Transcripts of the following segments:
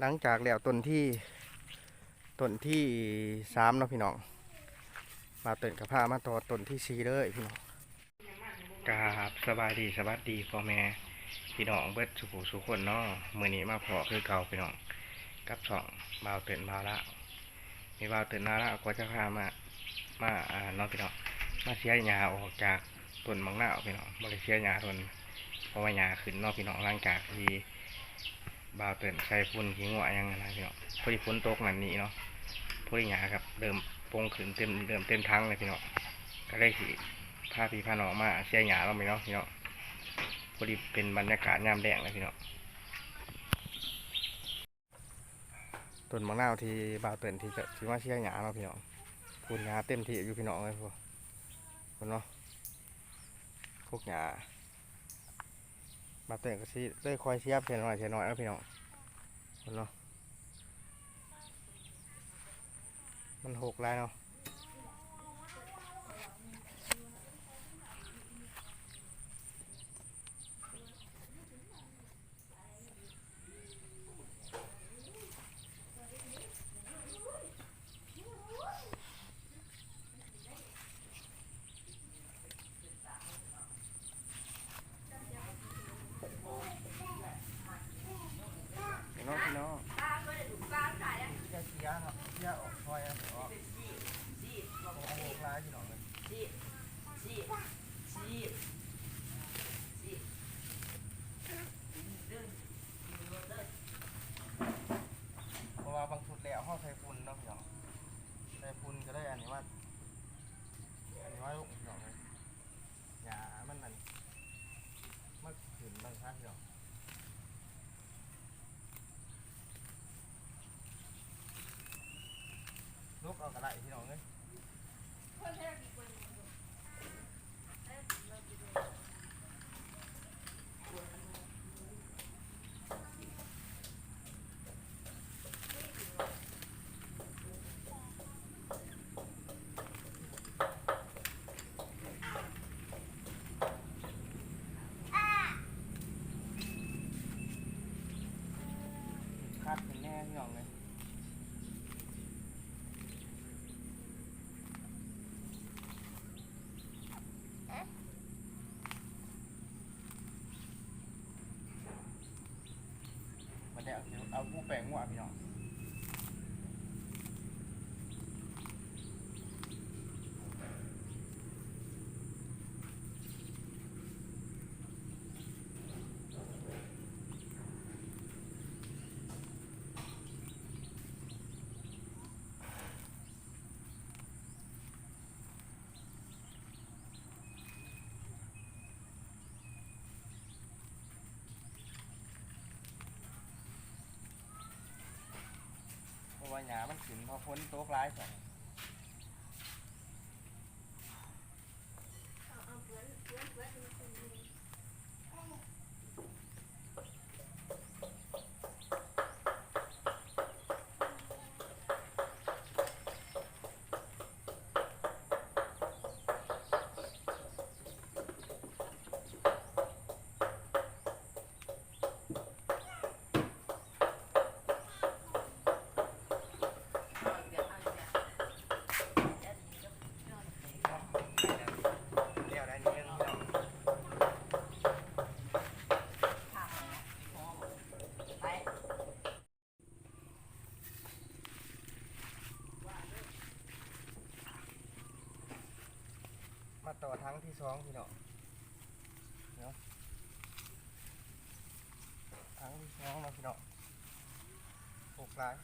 หลังจากแล้วต้นที่ต้นที่สามเนาะพี่น้องมาเต้นกับผ้ามาต่อต้นที่สี่เลยพี่น้องกราบสบายดีสวัสดีพ่อแม่พี่น้องเบิดสุขสุขคนเนาะมื้อนี้มาพอคือเก่าพี่น้องกับสองบ่าเต้นบ่าละมีบ่าเต้นมาละก็จะพามามาอ่านาะพี่น้องมาเสียหญ้าออกจากต้นมังนาพี่น้องบ่ได้เสียหญ้าต้นเพราะว่าหญ้าขึ้นนาะพี่น้องหลังจากที่ บ่าวเตือนใส่ฝุ่นขี้งัวยังไงนะพี่น้องพอดีฝนตกนั่นนี่เนาะพอดีหยาครับเดิมโปงขึ้นเต็มเดิมเต็มทั้งเลยพี่น้องก็ได้สิพาพี่พาหนองมาเชียหยาเราพี่น้องพี่น้องพอดีเป็นบรรยากาศยามแดงเลยพี่น้องต้นมะนาวที่บ่าวเตือนที่จะที่าเชียหยาเราพี่น้องพูนหยาเต็มที่อยู่พี่น้องเลยพวกคนเนาะพวกหยา มาเตะก็สิได้คอยเชียบเชียหน่อยเชียหน่อยแล้วพี่น้องเนาะมันหกแล้วเนาะพี่น้องพี่น้องเชียเชีย ครับเชียออกคอยอะออกออกล้วพี่หนองเลยเพราะว่าบางชุดแล้วห้องใส่ฝุ่นเนาะพี่น้องใส่ฝุ่นก็ได้อันนี้ว่าอันนี้ว่าลูกพี่น้องเลยหยามันนั่นมันขึ้นบางครั้งพี่น้อง ลู กเอากระไรพี่น้องเลยคาดเป็นแน่พี่น้องเลย มัน เดี๋ยเอาผู้แปลงหัวพี่น้อง ว่าหยามันขึ้นเพอพ้นโต๊ะร้ายสองเดี๋ยวได้นี้พี่น้องมา ต่อทั้งที่สองพี่เนาะเนาะทั้งที่สองเนาะพี่เนาะหกลาย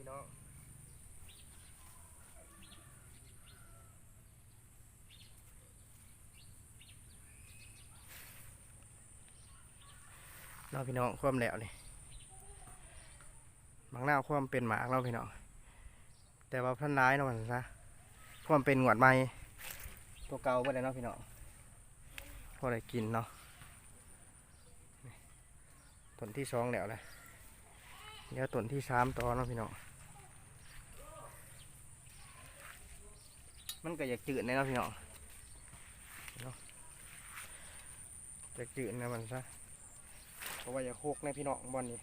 พี่น้องเนาพี่น้องความแล้วนี่บางหน้าความเป็นหมากเนาพี่น้องแต่ว่าพันร้ายเนาะมันซะความเป็นหวดใหม่ตัวเก่าไปเลยเนาะพี่น้องพอได้กินเนาะต้นที่สองแล้วเลยเดี๋ยวต้นที่สามต่อเนาะพี่น้อง มันก็อยากจืดแน่เนาพี่น้องเนาะอยากจืดนะมันซะเพราะว่าอยากโคกในพี่น้องบอนนี้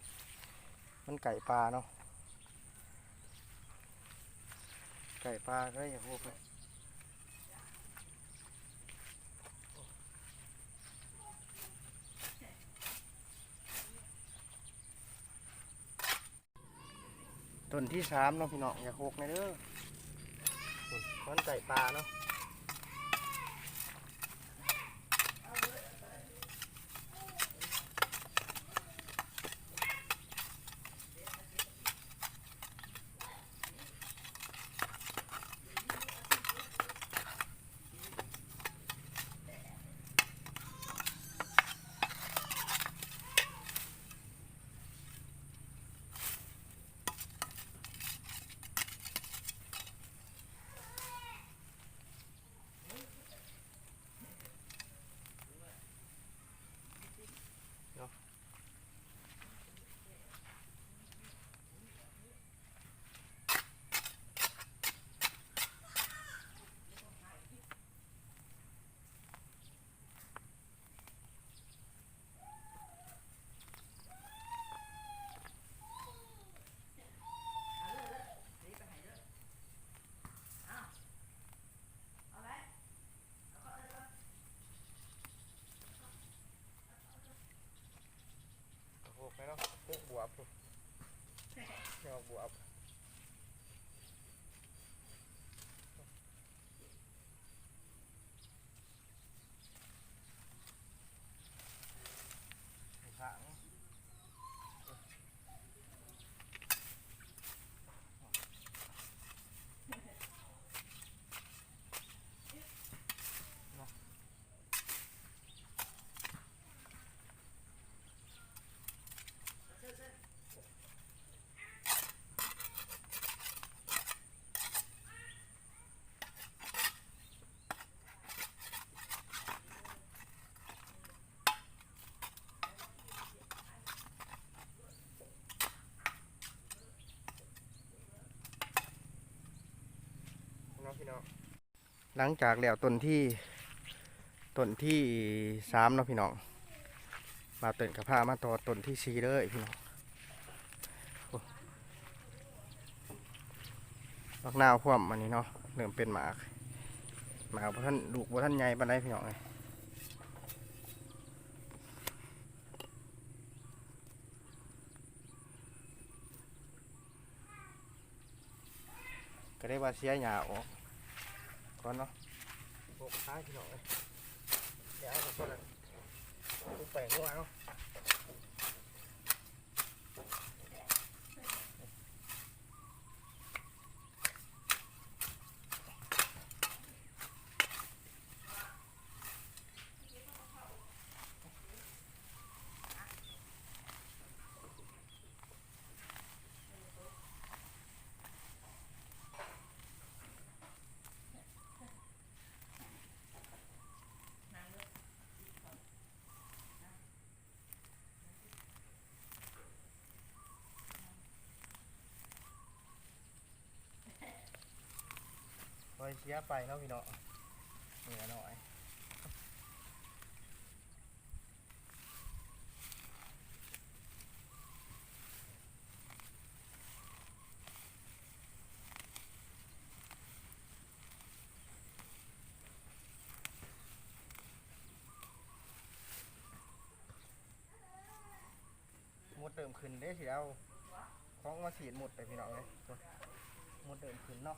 มันไก่ปลาเนาะไก่ปลาก็อยากโคกเลยต้นที่สามเนาะพี่น้องอยากโคกในเด้อ มันไก่ปลาเนาะ บวบพุ่นเนาะบวบถังเนาะ เี่น้องหลังจากแล้วต้นที่ต้นที่สามเนาะพี่น้องมาต้นกับผ้ามาต่อต้นที่สี่เลยพี่น้องโอ้บักนาวคว่ำอันนี้เนาะเริ่มเป็นหมากหมากบ่ท่านลูกบ่ท่านใหญ่ปานใดพี่น้องเลยก็ได้ว่าเสียหญ้าออก ก่อนเนาะหกท้ายพี่น้องเลยเดี๋ยวเอาไปก่อนนะดูแปลงด้วยเนาะ ปล่ อยเสียไปเนาะพี่เนาะเหนื่อยหน่อยหมดเติมขึ้นเด้สิเอาของมาฉีดหมดไปพี่น้องเลยหมดเติมขึ้นเนาะ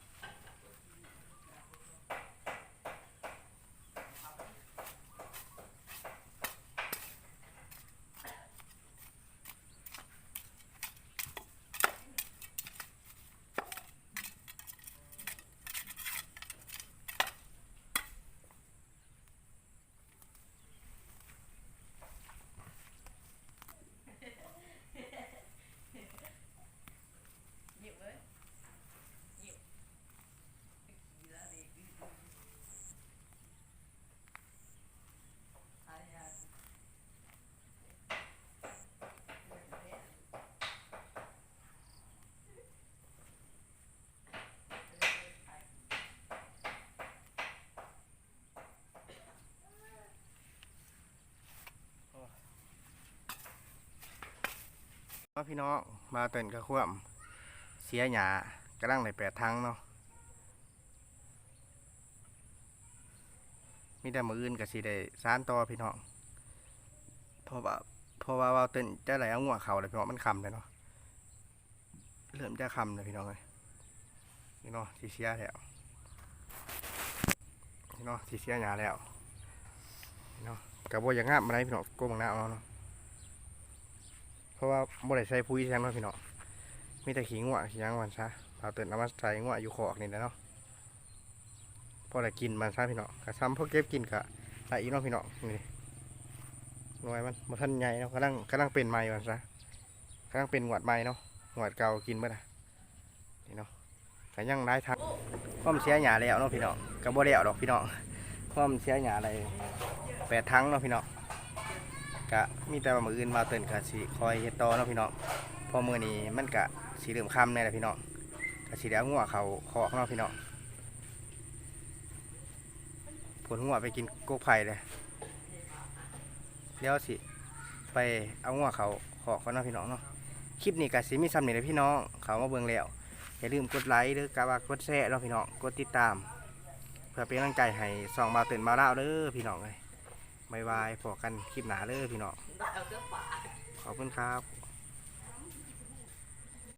าพี่น้องมาเต้นกระคว่ำเสียหยากระลังในแปดทั้งเนาะมีแต่มืออื่นกับสีได้สานต่อพี่น้องเพราะว่าเพราะว่าว่าเต้นจะไหลเอางัวเข่าเลยพี่น้องมันคำเลยเนาะเริ่มจะคำเลยพี่น้องเลยพี่น้องสีเสียแล้วพี่น้องสีเสียหยาแล้วพี่น้องกับว่าอย่างงามอะไรพี่น้องโกงหน้าเอาเนาะ เพราะว่าบ่ได้ใส่ปุ๋ยแซงเนาะพี่น้องมีแต่ขี้งัวขี้ยังมันซะเอาเตือนเอามาใส่งัวอยู่คอกนี่แหละเนาะพอได้กินมันซะพี่น้องกะซ้ำพวกเก็บกินกะใส่อีกเนาะพี่น้องนี่หน่วยมันบ่ทันใหญ่เนาะกำลังกำลังเป็นใหม่มันซะกำลังเป็นหวดใหม่เนาะหวดเก่ากินเบ่ล่นี่เนาะก็ยังได้ทางความเสียหยาแล้วเนาะพี่น้องก็บ่แล้วดอกพี่น้องความเสียหยาอะไรแปดทั้งเนาะพี่น้อง กะมีแต่ว่ามืออื่นมาเตือนกะสิคอยเฮ็ดต่อเนาะพี่น้องพอมือนี้มันกะสีเหลืองค่ำนี่แหละพี่น้องกะสีแดงงัวเขาคอกเนาะพี่น้องผลงัวไปกินโกกไผ่เลยเดี๋ยวสิไปเอางัวเขาคอกเขาเนาะพี่น้องเนาะคลิปนี้กะสิมีซ้ำนี่เลยพี่น้องเขามาเบิ่งแล้วอย่าลืมกดไลค์หรือกะว่ากดแชร์เนาะพี่น้องกดติดตาม เพื่อเป็นกำลังใจให้สองบาเตือนบาเล่าวเด้อพี่น้องเลย บายบายพอกันคลิปหนาเด้อพี่น้องขอบคุณครับ